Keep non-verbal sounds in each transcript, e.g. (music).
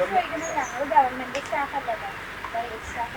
ചോദിക്കുന്നത് ഞങ്ങൾ government staff അല്ലല്ലോ പ്രൈവറ്റ് സ്റ്റാഫ്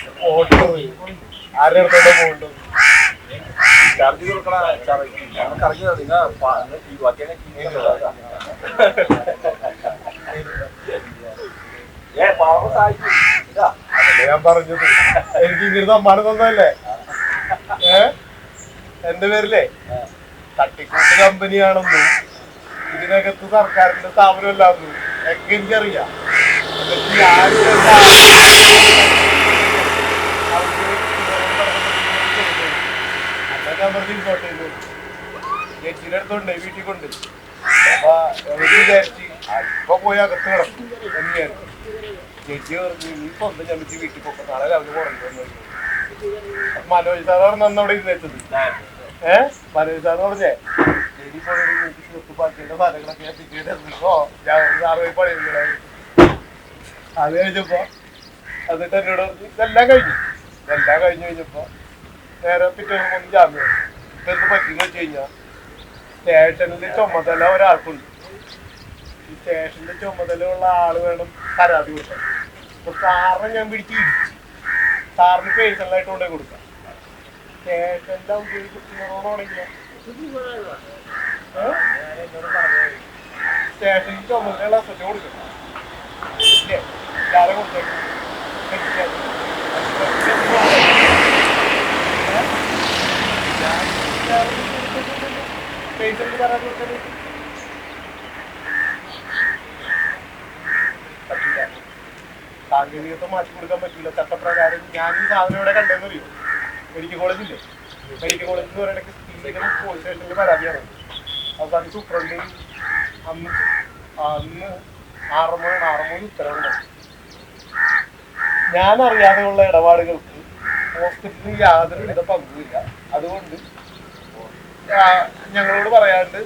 അടുത്തോട്ട് (laughs) പോകുന്നുണ്ടോ ചാർജ് കൊടുക്കണ കറങ്ങി നിങ്ങൾ ബാക്കിയൊക്കെ ഏ പാവ അതല്ലേ ഞാൻ പറഞ്ഞത്. എനിക്ക് ഇങ്ങനത്തെ അമ്മാനെ തന്നതല്ലേ? ഏ? എന്റെ പേരിലേ? തട്ടിക്കൂട്ട് കമ്പനിയാണെന്നും. ഇതിനകത്ത് സർക്കാരിന്റെ സ്ഥാപനമല്ലാന്നും. ഒക്കെ എനിക്കറിയാം. എന്നിട്ട് ഞാൻ ഇതെന്താ അവർക്ക് ഇവരോട് പറഞ്ഞത് ചെയ്തത്. ചേച്ചിയുടെ അടുത്തുണ്ട് വീട്ടിൽ കൊണ്ട് അപ്പൊ വിചാരിച്ച് ഇപ്പൊ പോയി അകത്ത് കിടക്കും. എന്ന് ചേച്ചി പറഞ്ഞു നീ സ്വന്തം ചമ്മിച്ച് വീട്ടിൽ പോക്കും. നാളെ രാവിലെ കുറഞ്ഞു മനോജ് സാറാണ് അന്ന് അവിടെ ഇരുന്നേച്ചത് ഏഹ് മനോജ് സാറ് പറഞ്ഞേ ചേച്ചി പോയി ബാക്കിയുള്ള സാധനങ്ങളൊക്കെ ഞാൻ പിന്നീട് എറിഞ്ഞോ ഞാൻ സാറ് പോയി അത് കഴിഞ്ഞപ്പോ എന്നിട്ട് എന്നോട് ഇതെല്ലാം കഴിഞ്ഞു. ഇതെല്ലാം കഴിഞ്ഞു കഴിഞ്ഞപ്പോ നേരെ പിറ്റേ ദിവസം ഒന്ന് ജാമ്യം എന്ത് പറ്റിയെന്ന് വെച്ച് കഴിഞ്ഞാ സ്റ്റേഷനിൽ ചുമതല ഒരാൾക്കുണ്ട്. ഈ സ്റ്റേഷനിൽ ചുമതലയുള്ള ആൾ വേണം പരാതി കൊടുക്കാൻ. ഇപ്പൊ സാറിനെ ഞാൻ പിടിച്ച് ഇടിച്ചു സാറിന് പേഴ്സണലായിട്ട് കൊണ്ടേ കൊടുക്കാം. ഔദ്യോഗികത്തിനോടാണെങ്കിലോ സ്റ്റേഷനിൽ ചുമതലയുള്ള അസറ്റ് കൊടുക്കണം. ഇല്ലേ പേഴ്സണൽ പരാതി കൊടുക്കാൻ പറ്റില്ല സാങ്കേതികത്വം മാറ്റി കൊടുക്കാൻ പറ്റില്ല ചട്ടപ്രകാരം ഞാൻ ഈ സാധനം ഇവിടെ കണ്ടെന്ന് അറിയോ? മെഡിക്കൽ കോളേജില്ലേ മെഡിക്കൽ കോളേജ് എന്ന് പരാതിയാണ്. അവസാനം സൂപ്രണ്ട് അന്ന് അന്ന് ആറുമണി ആറുമണി ഉത്തരവുണ്ടാവും ഞാൻ അറിയാതെയുള്ള ഇടപാടുകൾക്ക് ഹോസ്പിറ്റലിൽ യാതൊരു വിധ പങ്കുമില്ല. അതുകൊണ്ട് ഞങ്ങളോട് പറയാണ്ട്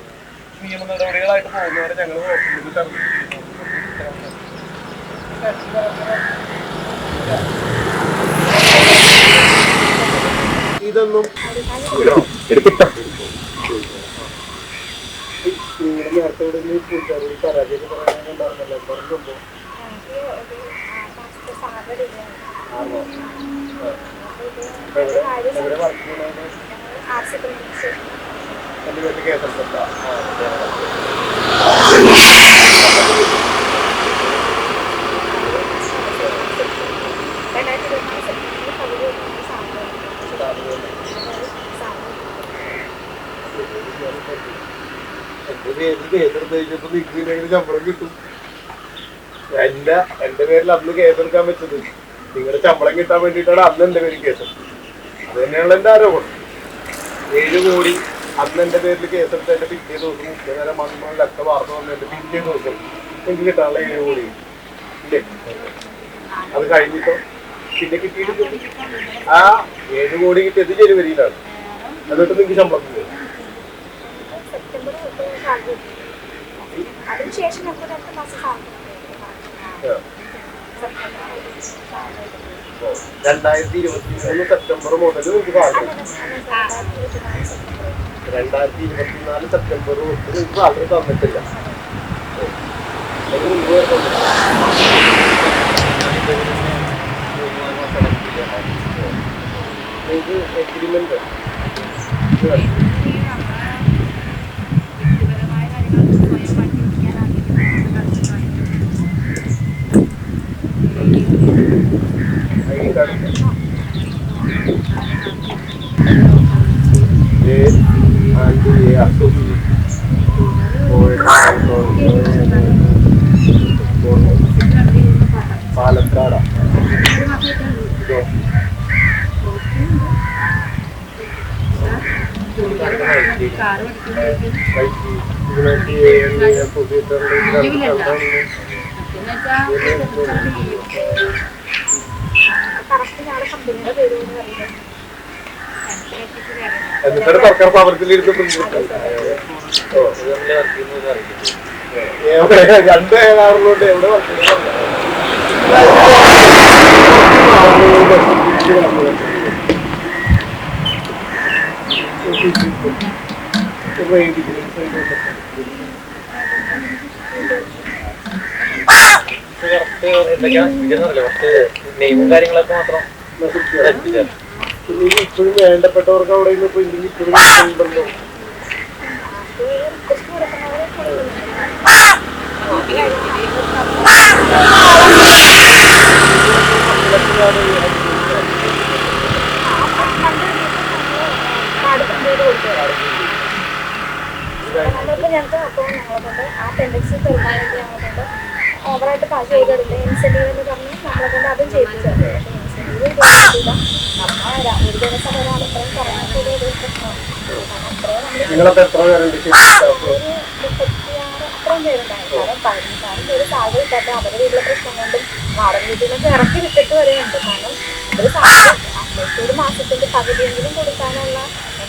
നിയമ നടപടികളായിട്ട് പോകുന്നവരെ ഞങ്ങൾ ഹോസ്പിറ്റലിൽ ഇതൊന്നും നേരത്തെ പറയാനുണ്ടായിരുന്നല്ലോ പറഞ്ഞുമ്പോ എവിടെ വർക്ക് ചെയ്യണത് എന്റെ വീട്ടിൽ നിങ്ങൾക്ക് ഇങ്ങനെ ശമ്പളം കിട്ടും എന്റെ എന്റെ പേരിൽ അന്ന് കേസെടുക്കാൻ പറ്റത് നിങ്ങളുടെ ശമ്പളം കിട്ടാൻ വേണ്ടിയിട്ടാണ് അന്ന് എന്റെ പേര് കേസ് അത് തന്നെയാണ് എന്റെ ആരോപണം. ഏഴ് കോടി അന്ന് എന്റെ പേരിൽ കേസെടുത്ത് എന്റെ പിറ്റേ ദിവസം മുപ്പത് നേരം മണ്ണിലൊക്കെ വാർത്ത വന്ന് എന്റെ പിറ്റേ ദിവസം എനിക്ക് കിട്ടാനുള്ള ഏഴ് കോടി. അത് കഴിഞ്ഞിട്ടോ? പിന്നെ കിട്ടിയിട്ട് ആ ഏഴ് കോടി കിട്ടിയത് ജനുവരിയിലാണ്. എന്നിട്ട് നിങ്ങൾക്ക് ശമ്പളം അതിനുശേഷം രണ്ടായിരത്തി ഇരുപത്തി മൂന്ന് സെപ്റ്റംബർ മുതൽ നിങ്ങൾക്ക് സാലറി രണ്ടായിരത്തി ഇരുപത്തിനാല് സെപ്റ്റംബർ തൊട്ട് നിങ്ങൾക്ക് സാലറി തന്നിട്ടില്ല അതിന് മുമ്പ് വരെ തന്നിട്ടില്ല. നിങ്ങൾക്ക് എഗ്രിമെന്റ് വ്യക്തിപരമായ കാര്യങ്ങൾ സ്വയം വണ്ടി ഓടിക്കാൻ ആഗ്രഹിക്കുന്ന I D card A and A associate Palakkad ഇതോ ഇതിനൊക്കെ പുതിയ കറക്റ്റ് ഞങ്ങളുടെ കമ്പനിയുടെ പേര് എന്ന് പറയുന്നത് എന്നിട്ട് സർക്കാർ എവിടെ രണ്ട് വർക്ക് നെയിമും കാര്യങ്ങളൊക്കെ മാത്രം എത്തിച്ചാൽ ഇപ്പോഴും വേണ്ടപ്പെട്ടവർക്ക് അവിടെ ഇപ്പൊ ഇല്ലെങ്കിൽ ഇപ്പോഴും ഉണ്ടല്ലോ നമ്മളിപ്പോൾ ഞങ്ങൾക്ക് അപ്പോൾ ഞങ്ങളെ കൊണ്ട് ആ ടെൻഡൻസി തീർക്കാൻ വേണ്ടി ഞങ്ങളെ കൊണ്ട് ഓവറായിട്ട് കാശ് ചെയ്തെടുത്ത് ഇൻസെന്റീവ് എന്ന് പറഞ്ഞ് നമ്മളെ കൊണ്ട് അതും ചെയ്യിച്ചു നിങ്ങളപ്പോ എത്ര പേരുണ്ട് അവരുടെ വീട്ടിലെ പ്രശ്നം കൊണ്ടും വാടക വീട്ടിൽ ഇറക്കി വിട്ടിട്ട് വരെയുണ്ട് കാരണം ഒരു ഒരു മാസത്തിന്റെ പകുതിയെങ്കിലും കൊടുക്കാനുള്ള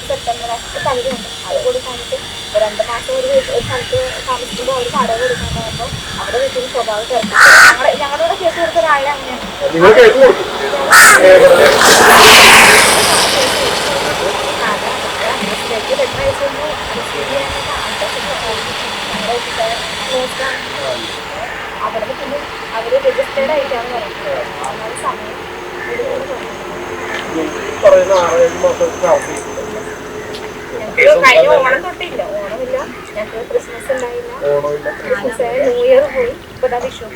സെപ്റ്റംബർ മാസത്തെ പകുതി ഉണ്ട് അത് കൊടുക്കാനിട്ട് രണ്ട് മാസം ഒരു ഒരു സ്ഥലത്ത്? താമസിക്കുമ്പോൾ അവർ വാടക കൊടുക്കാണ്ടാകുമ്പോൾ അവരുടെ വീട്ടിൽ സ്വഭാവം ഞങ്ങളുടെ ഞങ്ങളുടെ കേസ് കൊടുത്ത ഒരാളെ അങ്ങനെയാണ് അവിടെ പിന്നെ അവർ രജിസ്റ്റേർഡ് ആയിട്ടാണ് പറയുന്നത് ഒന്നാമത് സമയം പറയുന്ന ആറേഴ് മാസത്തെ അവധി ഞങ്ങൾക്ക് കഴിഞ്ഞ ഓണം തൊട്ടില്ല ഓണമില്ല ഞങ്ങൾക്ക് ക്രിസ്മസ് ഉണ്ടായില്ല ക്രിസ്മസ് ന്യൂ ഇയർ പോയി ഇപ്പൊ വിഷു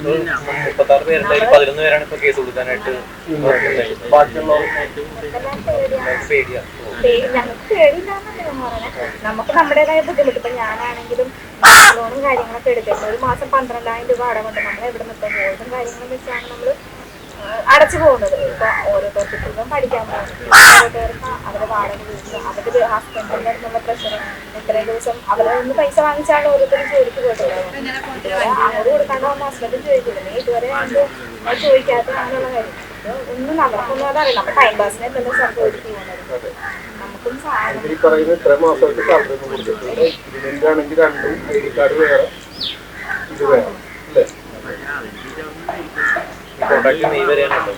മുപ്പത്താറ് പേരുണ്ടായാലും പതിനൊന്ന് പേരാണ് ഇപ്പൊ കേസ് കൊടുക്കാനായിട്ട് നമുക്ക് നമ്മുടേതായ ബുദ്ധിമുട്ട്. ഇപ്പൊ ഞാനാണെങ്കിലും ലോണും കാര്യങ്ങളൊക്കെ എടുക്കുന്നത് ഒരു മാസം പന്ത്രണ്ടായിരം രൂപ അടവുണ്ട്. നമ്മൾ എവിടെ നിൽക്കും ഗോൾഡും കാര്യങ്ങളും വെച്ചാണ് നമ്മൾ അടച്ചു പോകുന്നത്. ഇപ്പൊ ഓരോ ഇപ്പം പഠിക്കാൻ പോകുന്നത്. ഓരോരുത്തർക്ക് അവരുടെ വാടക വീട്ടിൽ അവരുടെ ഹസ്ബൻഡിന്റെ അടുത്തുള്ള പ്രഷർ ഇത്രയും ദിവസം അവരെ ഒന്ന് പൈസ വാങ്ങിച്ചാണ് ഓരോരുത്തരും ജോലിക്ക് പോയിട്ടുള്ളത് അവർ കൊടുക്കാണ്ട് വന്ന ഹസ്ബൻഡും ചോദിക്കില്ല. നീ ഇതുവരെ ആണ്ട് ചോദിക്കാത്ത അങ്ങനെയുള്ള കാര്യം. ഒന്നും നമുക്കൊന്നും അതറിയില്ല. നമ്മൾ ടൈം പാസിനെ തന്നെ ജോലിക്ക് പോകുന്നത്. നമുക്കും സാധനം രണ്ടും ഐ ഡി കാർഡ് വേറെ ഇത് വേറെ. കോൺട്രാക്ട് നീ വരെയാണല്ലോ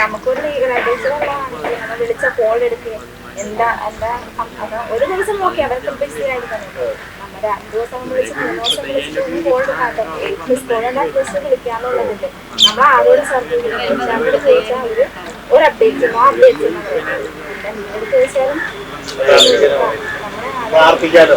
നമുക്കൊരു ലീഗലൈസേഷൻ ഉള്ളതാണെങ്കിൽ നമ്മൾ വിളിച്ച കോൾ എടുക്കുകയും എന്താ എന്താ അത് ഒരു ദിവസം നോക്കി അവർക്ക് ബിസി ആയിരിക്കണം നമ്മൾ രണ്ട് ദിവസം വിളിച്ച് മൂന്ന് ദിവസം വിളിച്ചിട്ട് കോൾ എടുക്കാത്ത മിസ് കോൾ അറ്റ്ലീസ്റ്റ് വിളിക്കാന്നുള്ളതില്ല നമ്മൾ ആരോട് സർവീസ് വിളിച്ചാൽ ചോദിച്ചാൽ അവർ ഒരു അപ്ഡേറ്റ് നോ അപ്ഡേറ്റ്. പ്രാർത്ഥിക്കുന്നു.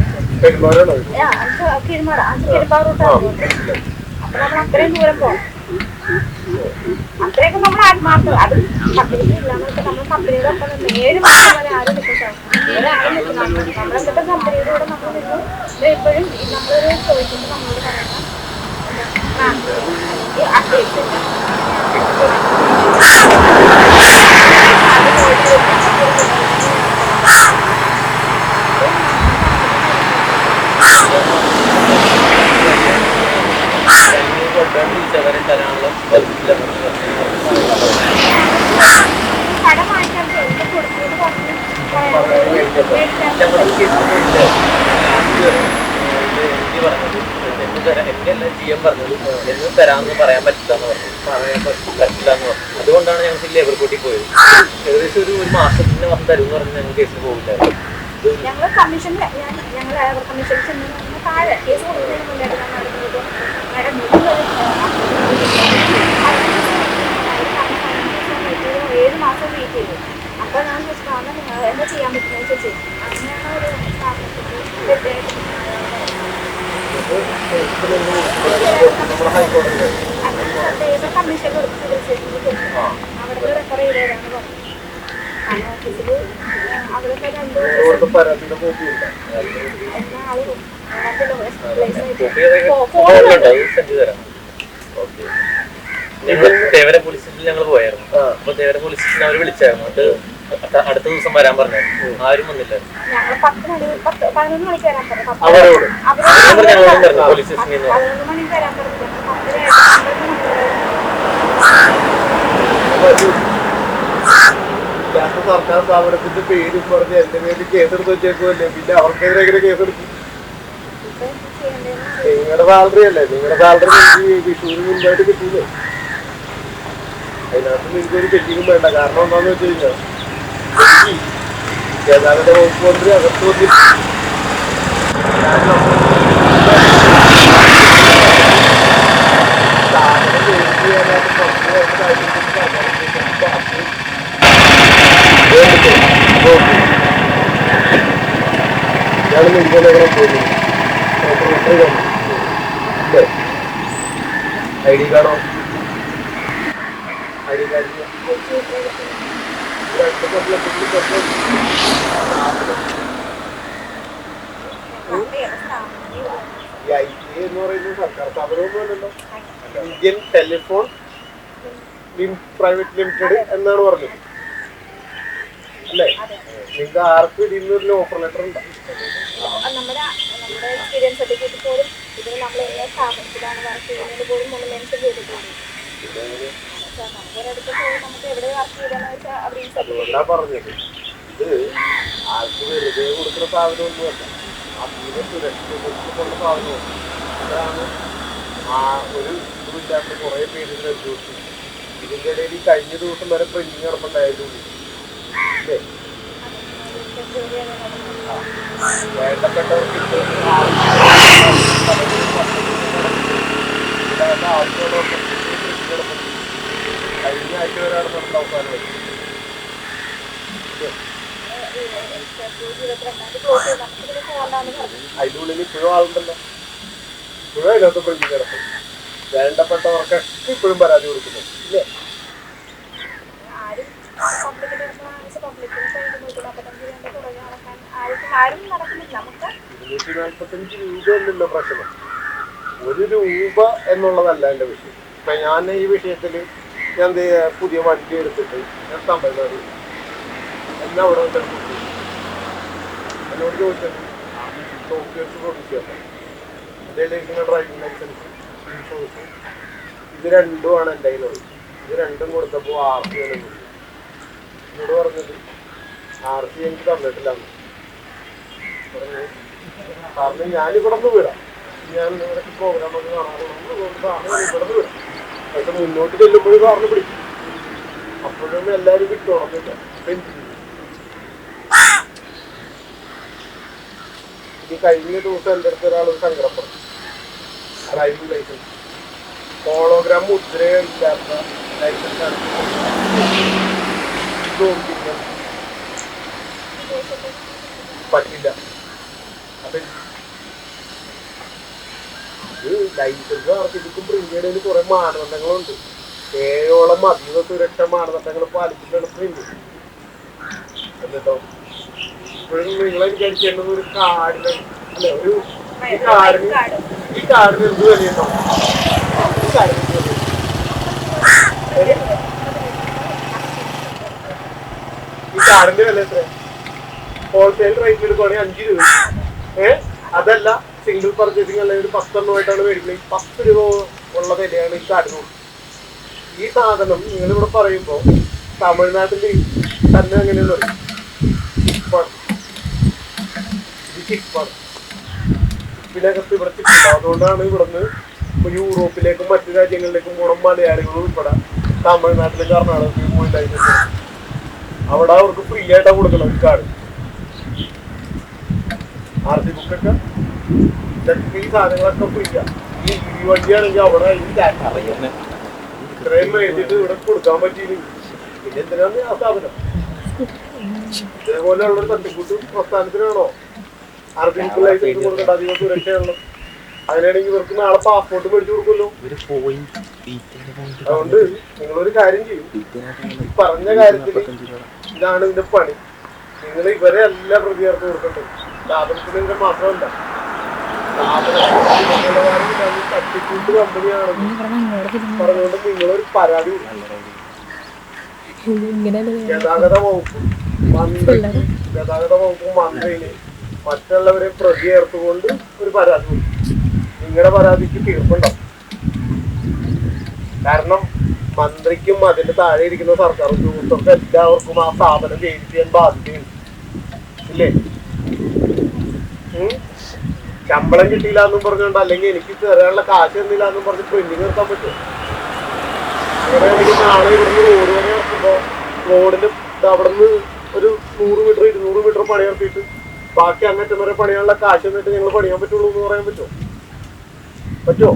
പോകുന്നത്. അപ്പൊ നമ്മൾ അത്രയും ദൂരം പോകും അത്രയൊക്കെ നമ്മൾ ആത്മാർത്ഥം. അത് കമ്പനിക്ക് നമ്മൾ കമ്പനിയുടെ ഒപ്പം നിന്ന്. ഏഴ് മാസം വരെ ആരും നിൽക്കും ഒരാളും നമ്മൾ നമ്മളെന്തൊക്കെ കമ്പനിയുടെ കൂടെ നമ്മൾ നിന്നു എപ്പോഴും നമ്മളൊരു ചോദിക്കുമ്പോൾ നമ്മളോട് പറയണം. അപ്ഡേറ്റ്സ് എന്ന് പറയാൻ അതുകൊണ്ടാണ് ഞങ്ങൾക്ക് ലേബർ കൂട്ടി പോയത്. ഏകദേശം ഒരു ഒരു മാസത്തിന് വന്ന് തരുമെന്ന് പറഞ്ഞ് ഞങ്ങൾ കേസിൽ പോകില്ലായിരുന്നു ഞങ്ങൾ കമ്മീഷൻ ഞങ്ങൾ കമ്മീഷൻ ചെന്ന് താഴെ കേസ് കൊടുക്കുന്നതിന് മുന്നേ മാഡം ഏഴ് മാസം വെയിറ്റ് ചെയ്തു. അപ്പോൾ ഞാൻ ചോദിച്ചിട്ടാണ് എന്താ ചെയ്യാൻ പറ്റുന്നത് ചോദിച്ചു. അങ്ങനെയാണ് ഒരു സ്ഥാപനത്തിൽ കമ്മീഷൻ കൊടുത്തു അവിടുത്തെ റെഫർ ചെയ്തതാണ് പറഞ്ഞത് തേവര പോലീസ് സ്റ്റേഷനിൽ ഞങ്ങൾ പോയായിരുന്നു. അപ്പൊ തേവര പോലീസ് സ്റ്റേഷനിൽ അവർ വിളിച്ചായിരുന്നു അത് അടുത്ത ദിവസം വരാൻ പറഞ്ഞു ആരും വന്നില്ലായിരുന്നു അവരോട്. ഞങ്ങളോടും പോലീസ് സ്റ്റേഷനിൽ നിന്ന് പറഞ്ഞു. പതിനൊന്ന് മണിക്ക് വരാൻ പറഞ്ഞു ഞങ്ങൾ പത്തര ആയിട്ട് പന്ത്രണ്ട് മണിക്ക് ഇല്ലാത്ത സർക്കാർ സ്ഥാപനത്തിന്റെ പേരും പറഞ്ഞ് എന്റെ പേരിൽ കേസെടുത്ത് വെച്ചേക്കുമല്ലേ പിന്നെ അവർക്കെതിരെ എങ്ങനെ കേസെടുക്കും? നിങ്ങളുടെ സാലറി അല്ലേ? നിങ്ങളുടെ സാലറി നിങ്ങൾക്ക് വിഷുവിന് മുൻപായിട്ട് കിട്ടിയില്ലേ? അതിനകത്ത് നിങ്ങൾക്ക് ഒരു ചെക്കിങ്ങും വേണ്ട. കാരണം എന്താന്ന് വെച്ച് കഴിഞ്ഞാൽ ഗതാഗത വകുപ്പ് മന്ത്രി അകത്ത് വന്നിട്ട് വേണ്ടില്ലേ? ഇതുപോലെ പോകുന്നു ഐ ഡി കാർഡോ ഐ ഡി കാർഡ് ഈ ഐ എന്ന് പറയുന്നത് സർക്കാർ സ്ഥാപനമൊന്നുമല്ലല്ലോ ഇന്ത്യൻ ടെലിഫോൺ പ്രൈവറ്റ് ലിമിറ്റഡ് എന്നാണ് പറഞ്ഞത് അല്ലേ? നിങ്ങൾക്ക് ആർക്കും ഇതിൽ ഓഫർ ലെറ്റർ ഉണ്ട്? നമ്മുടെ നമ്മുടെ എക്സ്പീരിയൻസ് സർട്ടിഫിക്കറ്റ് പോലും ഇതിന് നമ്മൾ എല്ലാ സ്ഥാപനത്തിലാണ് വർക്ക് ചെയ്യുന്നത് പോലും നമ്മൾ മെൻഷൻ ചെയ്തിട്ടുണ്ട് പറഞ്ഞത്. ഇത് ആൾക്ക് വെറുതെ കൊടുക്കുന്ന സാധനമൊന്നുമല്ല അതീവ സുരക്ഷിതത്വമുള്ള സാധനമാണ് അതാണ് ആ ഒരു ഇതുമില്ലാത്ത കുറേ ഇതിന്റെ ഇടയിൽ കഴിഞ്ഞ ദിവസം വരെ പ്രിന്റിങ് നടപ്പുണ്ടായിരുന്നു അല്ലേ വേണ്ടപ്പെട്ടവർക്ക് ഇപ്പോഴും ആളുണ്ടല്ലോ. ഇപ്പോഴും അതിനകത്ത് കിടക്കും വേണ്ടപ്പെട്ടവർക്ക് ഇപ്പോഴും പരാതി കൊടുക്കുന്നു ഇല്ലേ ആരും പബ്ലിക്കിന്റെ പബ്ലിക്കിന് സൈഡ് നൂറ്റി നാൽപ്പത്തഞ്ച് രൂപ പുറകെ നടക്കാൻ ആർക്കും ആരും നടക്കുന്നില്ല നമുക്ക് ഇരുന്നൂറ്റി നാൽപ്പത്തഞ്ച് എന്നുള്ള പ്രശ്നം. ഒരു രൂപ എന്നുള്ളതല്ല എന്റെ വിഷയം. ഇപ്പം ഞാൻ ഈ വിഷയത്തിൽ ഞാൻ ദേ പുതിയ വണ്ടി എടുത്തിട്ട് ഞാൻ തമിഴ്നാട് എന്നെ അവിടെ വെച്ചാൽ എന്നോട് ചോദിച്ചത് ഡോക്ടേഴ്സ് പ്രൊഡ്യൂസ് അതേലേക്കുന്ന ഡ്രൈവിംഗ് ലൈസൻസ് ഇൻഷുറൻസ് ഇത് രണ്ടുമാണ് എന്റെ കയ്യിലുള്ളത്. ഇത് രണ്ടും കൊടുത്തപ്പോൾ ആർ സി ആണ്. എന്നോട് പറഞ്ഞത് ആർ സി എനിക്ക് തന്നിട്ടില്ല. എന്ന്. കാരണം ഞാനിവിടെ നിന്ന് വിടാം. ഞാൻ ഇവിടെ പ്രോഗ്രാം ഒക്കെ കാണാറുണ്ട്. സാറിന് ഇവിടെ പക്ഷെ മുന്നോട്ട് ചെല്ലുമ്പോഴും സാറിന് പിടിക്കും. അപ്പോഴും എല്ലാവരും ചെയ്യും? ഈ കഴിഞ്ഞ ദിവസം എന്റെ അടുത്ത് ഒരാൾ ഒരു സങ്കടം പറഞ്ഞു ഡ്രൈവിംഗ് ലൈസൻസ്. ഹോളോഗ്രാം മുദ്രയില്ലാത്ത ലൈസൻസ് ആണ്. പറ്റില്ല അപ്പൊ ഇത് ലൈസൻസ് ആർക്കും പ്രിന്റ് ചെയ്യണതിന് കുറെ മാനദണ്ഡങ്ങളുണ്ട്. ഏഴോളം അതീവ സുരക്ഷ മാനദണ്ഡങ്ങൾ പാലിച്ചിട്ടാണ് പ്രിന്റ് എന്നിട്ടോ? ഇപ്പോഴും നിങ്ങളെ വിചാരിക്കേണ്ടത് ഒരു കാർഡിന് അല്ലെ? ഒരു ഈ കാർഡിന് ഈ കാർഡിന് എന്ത് വിലയുണ്ടോ ഈ കാർഡിന്റെ വില എത്ര ഹോൾസെയിൽ റേറ്റ് എടുക്കുവാണെങ്കിൽ അഞ്ച് രൂപ. ഏ? അതല്ല. സിംഗിൾ പർച്ചേസിംഗ് അല്ലെങ്കിൽ ഒരു പത്തെണ്ണമായിട്ടാണ് മേടിക്കുന്നത് പത്ത് രൂപ ഉള്ള വിലയാണ് ഈ സാധനം. ഈ സാധനം നിങ്ങളിവിടെ പറയുമ്പോൾ തമിഴ്നാട്ടിൽ തന്നെ അങ്ങനെയുള്ള ചിപ്പാണ് ഇത് ഇവിടെ ചിപ്പുണ്ട് അതുകൊണ്ടാണ് ഇവിടുന്ന് യൂറോപ്പിലേക്കും മറ്റു രാജ്യങ്ങളിലേക്കും പോകണം മലയാളികൾ ഉൾപ്പെടെ തമിഴ്നാട്ടിലും കർണാടകത്തിലും പോയിട്ടായിട്ട് അവിടെ അവർക്ക് ഫ്രീ ആയിട്ടാണ് കൊടുക്കണം കാർഡ് ആർ സി ബുക്കൊക്കെ ഈ സാധനങ്ങളൊക്കെ ഫ്രീയാ ഈ വണ്ടിയാണെങ്കിൽ അവിടെ ഈ ഇത്രയും എഴുതിയിട്ട് ഇവിടെ കൊടുക്കാൻ പറ്റിയില്ലെങ്കിൽ പിന്നെ എന്തിനാണ് ആ സ്ഥാപനം ഇതേപോലെയുള്ള ഒരു തട്ടിക്കൂട്ട് പ്രസ്ഥാനത്തിനാണോ? അറബിക്ക് ലൈസൻസ് കൊടുക്കേണ്ട അധികം സുരക്ഷയുള്ള അങ്ങനെയാണെങ്കിൽ ഇവർക്ക് നാളെ പാസ്പോർട്ട് മേടിച്ചു കൊടുക്കുമല്ലോ. അതുകൊണ്ട് നിങ്ങളൊരു കാര്യം ചെയ്യും. ഈ പറഞ്ഞ കാര്യത്തിൽ ഇതാണ് ഇതിന്റെ പണി. നിങ്ങൾ ഇവരെ എല്ലാ പ്രതികരണം കൊടുക്കേണ്ടത് സ്ഥാപനത്തിന് മാത്രമല്ല. മറ്റുള്ളവരെ പ്രതി ചേർത്തുകൊണ്ട് ഒരു പരാതി നിങ്ങളുടെ പരാതിക്ക് തീർപ്പുണ്ടാവും കാരണം മന്ത്രിക്കും അതിന്റെ താഴെ ഇരിക്കുന്ന സർക്കാർ ഉദ്യോഗസ്ഥർക്ക് എല്ലാവർക്കും ആ സ്ഥാപനം ജയിലിൽ ചെയ്യാൻ ബാധ്യതയുണ്ട് ഇല്ലേ? ശമ്പളം കിട്ടിയില്ല എന്നും പറഞ്ഞുകൊണ്ട് അല്ലെങ്കിൽ എനിക്ക് തരാനുള്ള കാശ് തന്നില്ല എന്നും പറഞ്ഞ് പ്രിന്റിങ് നിർത്താൻ പറ്റും അങ്ങനെ എനിക്ക് നാളെ ഇവിടുന്ന് റോഡ് വരെ ഇറക്കുമ്പോ റോഡിന്റെ അവിടെ നിന്ന് ഒരു നൂറ് മീറ്റർ ഇരുന്നൂറ് മീറ്റർ പണി ബാക്കി അങ്ങനത്തെ വരെ പണിയാനുള്ള കാശ് എന്നിട്ട് ഞങ്ങൾ പണിയാൻ പറ്റുള്ളൂ എന്ന് പറയാൻ പറ്റുമോ? പറ്റുമോ?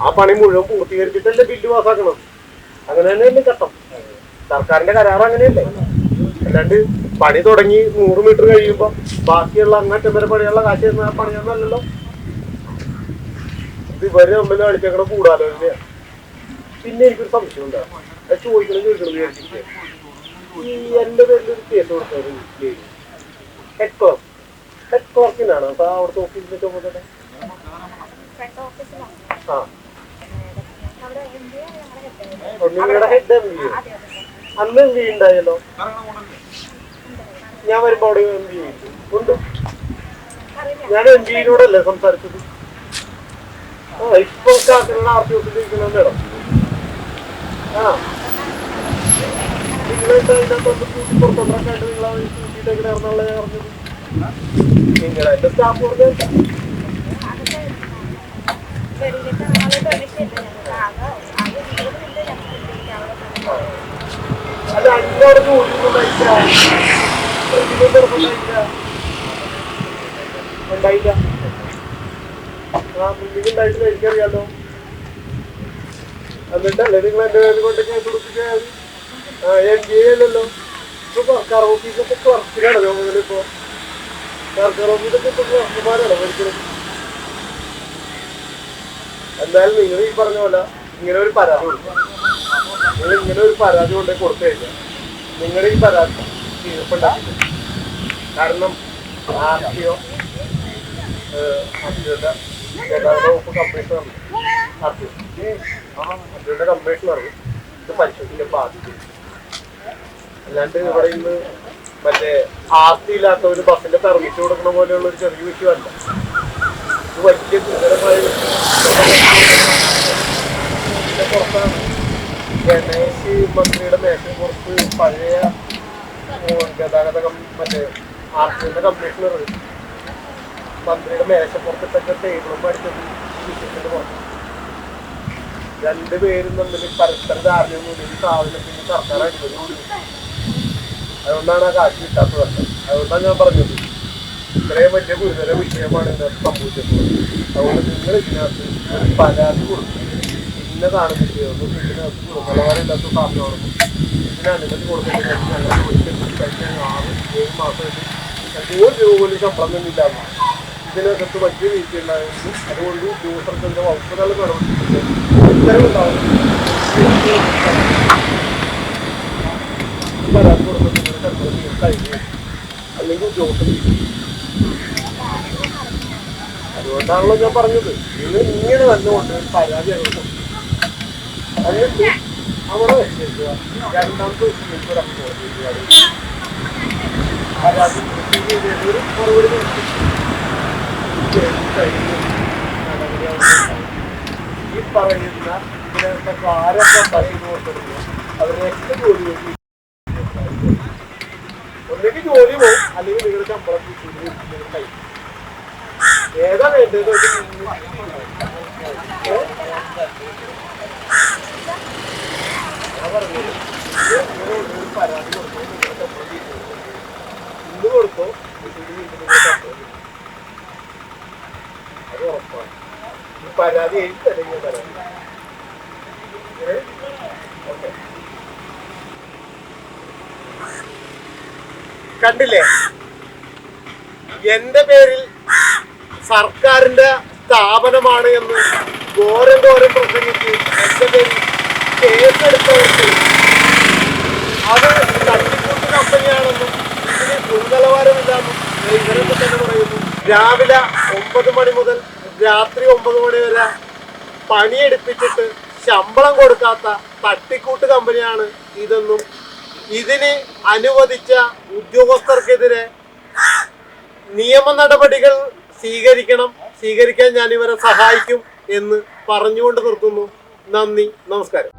ആ പണി മുഴുവൻ പൂർത്തീകരിച്ചിട്ടല്ലേ ബില്ല് പാസ്സാക്കണം അങ്ങനെ തന്നെയല്ലേ ചട്ടം. സർക്കാരിന്റെ കരാർ അങ്ങനെയല്ലേ? അല്ലാണ്ട് പണി തുടങ്ങി നൂറ് മീറ്റർ കഴിയുമ്പോ ബാക്കിയുള്ള അങ്ങനത്തെ വരെ പണിയുള്ള കാശ് പണിയൊന്നല്ലല്ലോ. ഇത് ഇവർ തമ്മിൽ കളിച്ചേക്കണ കൂടാലോചനയാണ് പിന്നെ എനിക്കൊരു സംശയം ഉണ്ടാവും അത് ചോദിക്കണം ചോദിക്കണം വിചാരിച്ചിരിക്കുക ഈ എന്റെ പേരിൽ ഒരു കേസ് കൊടുത്തത് ഹെഡ് ക്ലർക്ക് ഹെഡ് ക്ലർക്കിനാണ് അപ്പൊ അവിടുത്തെ ഓഫീസിലെ ചുമതല ഫ്രണ്ട് ഓഫീസിലാണ് ആ. ഹെഡ് അപ്പൊ നിങ്ങളുടെ ഹെഡ് എം അതെ അന്ന് എം പി ഉണ്ടായല്ലോ ഞാൻ വരുമ്പോ അവിടെ എം പി ഉണ്ട്. ഞാൻ എം പിയിലൂടല്ലേ സംസാരിച്ചത്. ആ ഇപ്പൊ കാത്തിലുള്ള ആർ ആ. നിങ്ങളായിട്ട് അതിനകത്ത് കൂട്ടി മിനിറ്റ് അല്ല അഞ്ചോടെ പ്രതിബന്ധം ഉണ്ടായില്ല ആ എനിക്കറിയാലോ നിങ്ങൾ ആ എന്തായാലും ഈ പറഞ്ഞ പോലെ ഇങ്ങനെ ഒരു പരാതി നിങ്ങൾ ഇങ്ങനെ ഒരു പരാതി കൊണ്ടേ കൊടുത്തു കഴിഞ്ഞാൽ നിങ്ങളുടെ ഈ പരാതി തീർപ്പുണ്ടാക്കില്ല കാരണം ആർ ടി ഒ അബ്ദുള്ള ഗതാഗത വകുപ്പ് commissioner R T O Abdullah commissioner ഇത് പരിശോധിക്കാൻ ബാധ്യത അല്ലാണ്ട് ഇവിടെ ഇന്ന് മറ്റേ ആസ്തി ഇല്ലാത്ത ഒരു ബസ്സിന്റെ പെർമിറ്റ് കൊടുക്കുന്ന പോലെയുള്ള ഒരു ചെറിയ വിഷയമല്ല ഇത് വലിയ ഗുരുതരമായ പുറത്താണ് ഗണേഷ് മന്ത്രിയുടെ മേശപ്പുറത്ത് പഴയ ഗതാഗത മറ്റേ ആർട്ടിന്റെ കമ്മീഷണർ മന്ത്രിയുടെ മേശപ്പുറത്തിട്ടൊക്കെ ടേബിളും പഠിച്ചത് ഈ വിഷയത്തിന്റെ പുറത്ത്. രണ്ടുപേരും തമ്മിൽ പരസ്പര ധാരണയൊന്നും കൂടി. സാധനത്തിന് സർക്കാർ അടിമതി കൊടുക്കും അതുകൊണ്ടാണ് ആ കാശ് കിട്ടാത്തത് അതുകൊണ്ടാണ് ഞാൻ പറഞ്ഞത്. ഇത്രയും വലിയ ഗുരുതര വിഷയമാണ് ഇതിനകത്ത് സംഭവിച്ചിട്ടുള്ളത് അതുകൊണ്ട് നിങ്ങൾ ഇതിനകത്ത് പരാതി കൊടുക്കും ഇന്നതാണ് വിഷയം ഇതിനകത്ത് ആറ് ശമ്പളം തന്നില്ല. ഇതിനകത്ത് വലിയ വീഴ്ച ഉണ്ടായിരുന്നു. അതുകൊണ്ട് ഉദ്യോഗസ്ഥർക്കെതിരെ തീരെ കഴിഞ്ഞു അല്ലെങ്കിൽ ഉദ്യോഗസ്ഥർ അതുകൊണ്ടാണല്ലോ ഞാൻ പറഞ്ഞത്. നിങ്ങൾ ഇങ്ങനെ വന്നുകൊണ്ട് പരാതി എന്നിട്ട് അവിടെ വെച്ചേക്കുക രണ്ടാമത്തെ ദിവസം പരാതി ഒരു മറുപടി. ഈ പറയുന്ന ഇതിനകത്തൊക്കെ ആരൊക്കെ പറയുന്നു അവരെയൊക്കെ ജോലി ചെയ്യും ഒന്നെങ്കിൽ ജോലി പോകും അല്ലെങ്കിൽ നിങ്ങളുടെ ശമ്പളം കിട്ടുന്നത് ഏതാ വേണ്ടത് കണ്ടില്ലേ? എന്റെ പേരിൽ സർക്കാരിന്റെ സ്ഥാപനമാണ് എന്ന് ഘോരം ഘോരം പ്രസംഗിച്ച് എന്റെ പേരിൽ കേസെടുത്തവർക്ക് അത് കമ്പനിയാണെന്നും ഇതിന് ഇവരൊക്കെ തന്നെ പറയുന്നു രാവിലെ ഒമ്പത് മണി മുതൽ രാത്രി ഒമ്പത് മണി വരെ പണിയെടുപ്പിച്ചിട്ട് ശമ്പളം കൊടുക്കാത്ത തട്ടിക്കൂട്ട് കമ്പനിയാണ് ഇതെന്നും ഇതിന് അനുവദിച്ച ഉദ്യോഗസ്ഥർക്കെതിരെ നിയമ നടപടികൾ സ്വീകരിക്കണം സ്വീകരിക്കാൻ ഞാൻ ഇവരെ സഹായിക്കും എന്ന് പറഞ്ഞുകൊണ്ട് നിർത്തുന്നു. നന്ദി നമസ്കാരം.